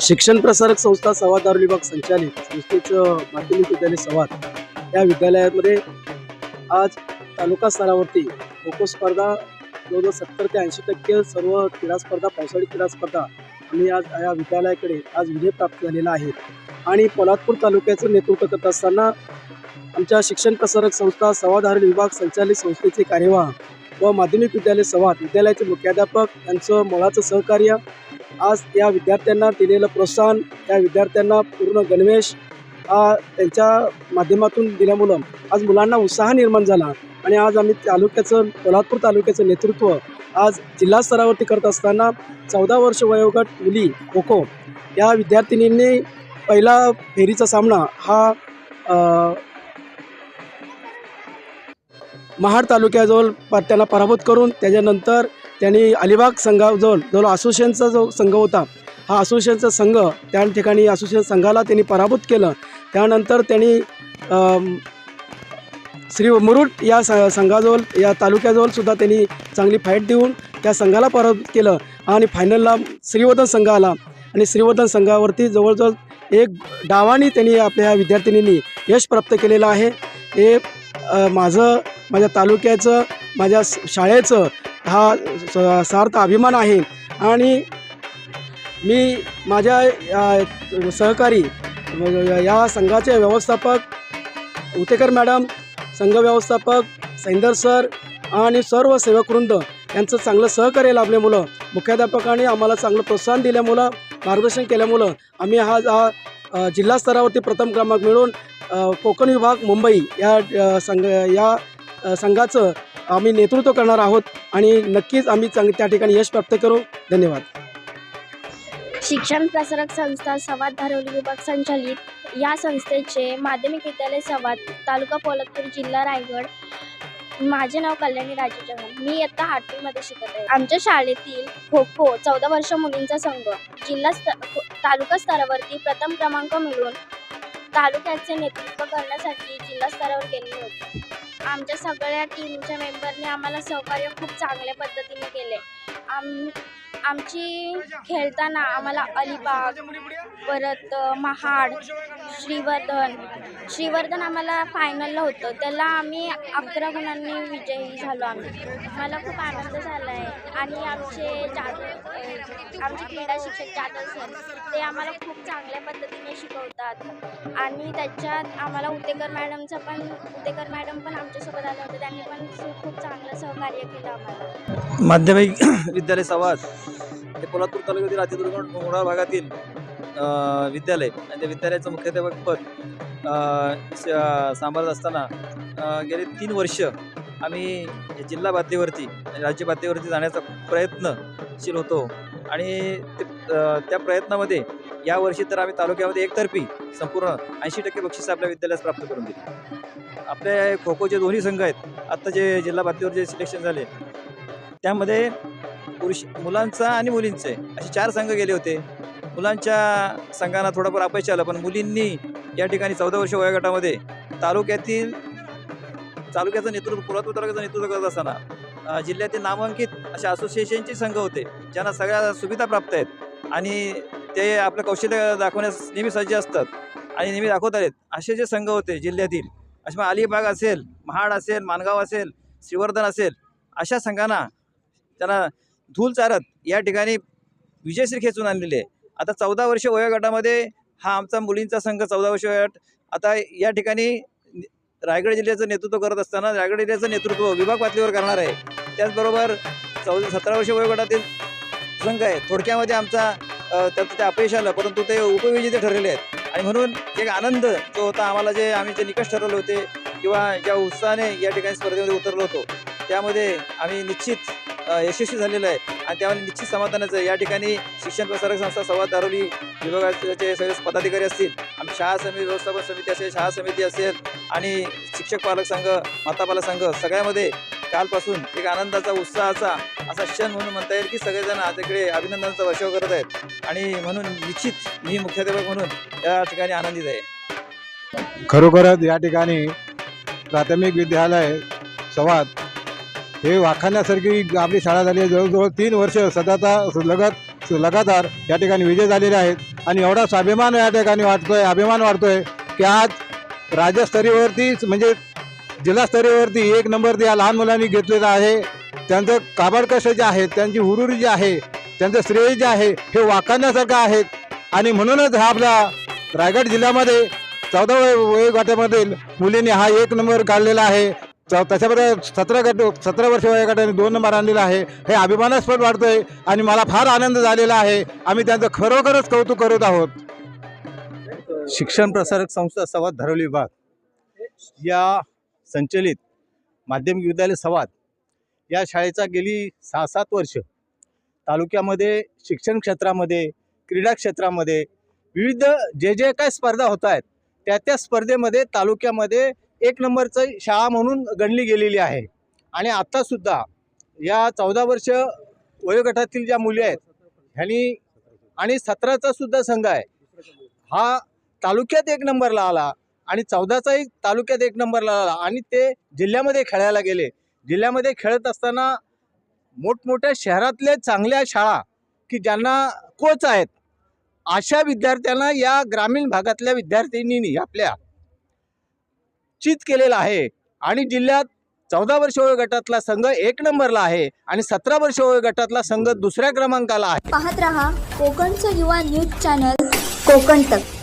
शिक्षण प्रसारक संस्था संवाद दारू विभाग संचालित संस्थेचं माध्यमिक विद्यालय संवाद या विद्यालयामध्ये आज तालुका स्तरावरती खो खो स्पर्धा जवळजवळ सत्तर ते ऐंशी टक्के सर्व क्रीडा स्पर्धा पावसाळी क्रीडा स्पर्धा आम्ही आज या विद्यालयाकडे आज विजय प्राप्त झालेला आहे. आणि पोलादपूर तालुक्याचं नेतृत्व करत असताना आमच्या शिक्षण प्रसारक संस्था संवाद विभाग संचालित संस्थेचे कार्यवाह व माध्यमिक विद्यालय संवाद विद्यालयाचे मुख्याध्यापक यांचं मोलाचं सहकार्य आज या विद्यार्थ्यांना दिलेलं प्रोत्साहन त्या विद्यार्थ्यांना पूर्ण गणवेश हा त्यांच्या माध्यमातून दिल्यामुळं आज मुलांना उत्साह निर्माण झाला. आणि आज आम्ही तालुक्याचं कोल्हापूर तालुक्याचं नेतृत्व आज जिल्हा स्तरावरती करत असताना चौदा वर्ष वयोगट मुली खो खो या विद्यार्थिनींनी पहिला फेरीचा सामना हा महाड तालुक्याजवळ त्यांना पराभूत करून त्याच्यानंतर त्यांनी अलिबाग संघाजवळ जवळ असोसिएशनचा जो संघ होता हा असोसिएशनचा संघ त्या ठिकाणी असोसिएशन संघाला त्यांनी पराभूत केलं. त्यानंतर त्यांनी श्री मुरुड या स संघाजवळ या तालुक्याजवळसुद्धा त्यांनी चांगली फाईट देऊन त्या संघाला पराभूत केलं आणि फायनलला श्रीवर्धन संघ आला आणि श्रीवर्धन संघावरती जवळजवळ एक डावानी त्यांनी आपल्या विद्यार्थिनींनी यश प्राप्त केलेलं आहे. हे माझं माझ्या तालुक्याचं माझ्या शाळेचं हा स- सार्थ अभिमान आहे. आणि मी माझ्या या सहकारी या संघाचे व्यवस्थापक उतेकर मॅडम संघ व्यवस्थापक सैंदर सर आणि सर्व सेवकवृंद यांचं चांगलं सहकार्य लाभल्यामुळं मुख्याध्यापकाने आम्हाला चांगलं प्रोत्साहन दिल्यामुळं मार्गदर्शन केल्यामुळं आम्ही हा हा जिल्हा स्तरावरती प्रथम क्रमांक मिळून कोकण विभाग मुंबई या संघ या संघाचं आम्ही नेतृत्व करणार आहोत आणि नक्कीच आम्ही चांग त्या ठिकाणी यश प्राप्त करू. धन्यवाद. शिक्षण प्रसारक संस्था संवाद धारवली विभाग संचालित या संस्थेचे माध्यमिक विद्यालय संवाद तालुका पोलादपूर जिल्हा रायगड. माझे नाव कल्याणी राजू चव्हाण. मी इयत्ता आठवीमध्ये शिकत आहे. आमच्या शाळेतील खो खो चौदा वर्ष मुलींचा संघ. जिल्हा तालुका स्तरावरती प्रथम क्रमांक मिळवून तालुक्याचे नेतृत्व करण्यासाठी जिल्हा स्तरावर गेले होते. आमच्या सगळ्या टीमच्या मेंबरने आम्हाला सहकार्य खूप चांगल्या पद्धतीने केले आम आमची खेळताना आम्हाला अलिबाग परत महाड श्रीवर्धन श्रीवर्धन आम्हाला फायनलला होतं. त्याला आम्ही अकरा गुणांनी विजयी झालो आम्ही. मला खूप आनंद झाला आहे आणि आमचे जाधव आमचे क्रीडा शिक्षक जाधव सर ते आम्हाला खूप चांगल्या पद्धतीने शिकवतात. आणि त्याच्यात आम्हाला उतेकर मॅडमचं पण उतेकर मॅडम पण आमच्यासोबत आले होते. त्यांनी पण खूप चांगलं सहकार्य केलं आम्हाला. माध्यमिक विद्यालय संवाद. हे कोल्हापूर तालुक्यातील अतिदुर्गम डोंगराळ भागातील विद्यालय आणि त्या विद्यालयाचं मुख्याध्यापकपद सांभाळत असताना गेले तीन वर्ष आम्ही जिल्हा पातळीवरती आणि राज्य पातळीवरती जाण्याचा प्रयत्नशील होतो. आणि ते त्या प्रयत्नामध्ये यावर्षी तर आम्ही तालुक्यामध्ये एकतर्फी संपूर्ण ऐंशी टक्के बक्षीस आपल्या विद्यालयास प्राप्त करून दिली. आपले खो खोचे दोन्ही संघ आहेत. आत्ता जे जिल्हा पातळीवर जे सिलेक्शन झाले त्यामध्ये पुरुष मुलांचा आणि मुलींचे असे चार संघ गेले होते. मुलांच्या संघांना थोडंफार अपयश आलं पण मुलींनी या ठिकाणी चौदा वर्ष वयोगटामध्ये तालुक्यातील तालुक्याचं नेतृत्व पुरातन तालुक्याचं नेतृत्व करत असताना जिल्ह्यातील नामांकित अशा असोसिएशनचे संघ होते ज्यांना सगळ्या सुविधा प्राप्त आहेत. आणि ते आपलं कौशल्य दाखवण्यास नेहमी सज्ज असतात आणि नेहमी दाखवत आहेत. असे जे संघ होते जिल्ह्यातील असे मग अलिबाग असेल महाड असेल माणगाव असेल श्रीवर्धन असेल अशा संघांना त्यांना धूल चारत या ठिकाणी विजयश्री खेचून आणलेली आहे. आता चौदा वर्ष वयोगटामध्ये हा आमचा मुलींचा संघ चौदा वर्ष वयोगट. आता या ठिकाणी रायगड जिल्ह्याचं नेतृत्व करत असताना रायगड जिल्ह्याचं नेतृत्व विभाग पातळीवर करणार आहे. त्याचबरोबर चौदा सतरा वर्ष वयोगटातील संघ आहे. थोडक्यामध्ये आमचा त्याचं ते अपयश आलं परंतु ते उपविजेते ठरलेले आहेत. आणि म्हणून एक आनंद जो होता आम्हाला जे आम्ही जे निकष ठरवले होते किंवा ज्या उत्साहाने या ठिकाणी स्पर्धेमध्ये उतरलो होतो त्यामध्ये आम्ही निश्चित यशस्वी झालेलं आहे. आणि त्यामध्ये निश्चित समाधानाचं या ठिकाणी शिक्षण प्रसारक संस्था संवाद दारोली विभागाचे सगळे पदाधिकारी असतील. आम्ही शाळा समिती व्यवस्थापन समिती असेल शाळा समिती असेल आणि शिक्षक पालक संघ मातापालक संघ सगळ्यामध्ये कालपासून एक आनंदाचा उत्साहाचा असा क्षण म्हणून म्हणता येईल की सगळेजण आज इकडे अभिनंदनाचा वर्षाव करत आहेत. आणि म्हणून निश्चित मी मुख्याध्यापक म्हणून या ठिकाणी आनंदित आहे. खरोखरच या ठिकाणी प्राथमिक विद्यालय संवाद हे वाखाण्यासारखी आपली शाळा झाली आहे. जवळजवळ तीन वर्ष सदाता लगत लगातार या ठिकाणी विजय झालेले आहेत. आणि एवढा स्वाभिमान या ठिकाणी वाटतोय अभिमान वाटतोय की आज राज्यस्तरीवरतीच म्हणजे जिल्हास्तरीयवरती एक नंबर या लहान मुलांनी घेतलेला आहे. त्यांचं काबड जे आहे त्यांची हुरुरी जी आहे त्यांचं श्रेय जे आहे हे वाखाण्यासारखं आहेत आणि म्हणूनच हा आपला रायगड जिल्ह्यामध्ये चौदा वय वयोगटामधील मुलींनी हा एक नंबर काढलेला आहे. चौ त्याच्याबरोबर सतरा गट सतरा वर्ष वयोगटाने दोन नंबर आणलेला आहे. हे अभिमानास्पद वाटतोय आणि मला फार आनंद झालेला आहे. आम्ही त्यांचं खरोखरच कौतुक करत आहोत. शिक्षण प्रसारक संस्था संवाद धरवली विभाग. या संचलित माध्यमिक विद्यालय संवाद या शाळेचा गेली सहा सात वर्ष तालुक्यामध्ये शिक्षण क्षेत्रामध्ये क्रीडा क्षेत्रामध्ये विविध जे जे काय स्पर्धा होत आहेत त्या त्या स्पर्धेमध्ये तालुक्यामध्ये एक नंबरचं शाळा म्हणून गणली गेलेली आहे. आणि आत्तासुद्धा या चौदा वर्ष वयोगटातील ज्या मुली आहेत ह्यांनी आणि सतराचा सुद्धा संघ आहे. हा तालुक्यात एक नंबरला आला आणि चौदाचाही तालुक्यात एक नंबरला आला आणि ते जिल्ह्यामध्ये खेळायला गेले. जिल्ह्यामध्ये खेळत असताना मोठमोठ्या शहरातल्या चांगल्या शाळा की ज्यांना कोच आहेत अशा विद्यार्थ्यांना या ग्रामीण भागातल्या विद्यार्थिनींनी आपल्या चित केलेला आहे. आणि जिल्ह्यात चौदा वर्ष वयोगटातला संघ एक नंबरला आहे आणि सतरा वर्ष वयोगटातला संघ दुसऱ्या क्रमांकाला आहे. पाहत रहा कोकणचं युवा न्यूज चॅनल कोकण तक.